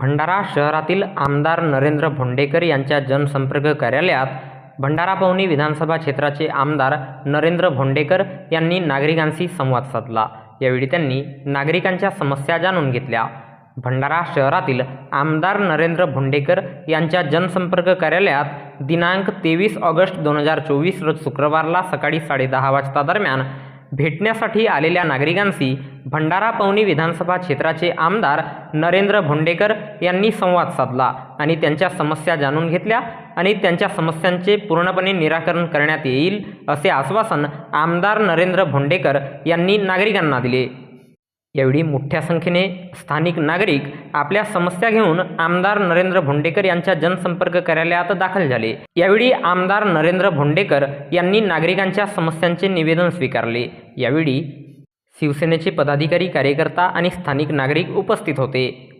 भंडारा शहरातील आमदार नरेंद्र भोंडेकर यांच्या जनसंपर्क कार्यालयात भंडारा पवनी विधानसभा क्षेत्राचे आमदार नरेंद्र भोंडेकर यांनी नागरिकांशी संवाद साधला. यावेळी त्यांनी नागरिकांच्या समस्या जाणून घेतल्या. भंडारा शहरातील आमदार नरेंद्र भोंडेकर यांच्या जनसंपर्क कार्यालयात दिनांक तेवीस ऑगस्ट दोन हजार चोवीस रोज शुक्रवारला सकाळी साडेदहा वाजता दरम्यान भेटण्यासाठी आलेल्या नागरिकांशी भंडारा पवनी विधानसभा क्षेत्राचे आमदार नरेंद्र भोंडेकर यांनी संवाद साधला आणि त्यांच्या समस्या जाणून घेतल्या आणि त्यांच्या समस्यांचे पूर्णपणे निराकरण करण्यात येईल असे आश्वासन आमदार नरेंद्र भोंडेकर यांनी नागरिकांना दिले. यावेळी मोठ्या संख्येने स्थानिक नागरिक आपल्या समस्या घेऊन आमदार नरेंद्र भोंडेकर यांच्या जनसंपर्क कार्यालयात दाखल झाले. यावेळी आमदार नरेंद्र भोंडेकर यांनी नागरिकांच्या समस्यांचे निवेदन स्वीकारले. यावेळी शिवसेनेचे पदाधिकारी कार्यकर्ता आणि स्थानिक नागरिक उपस्थित होते.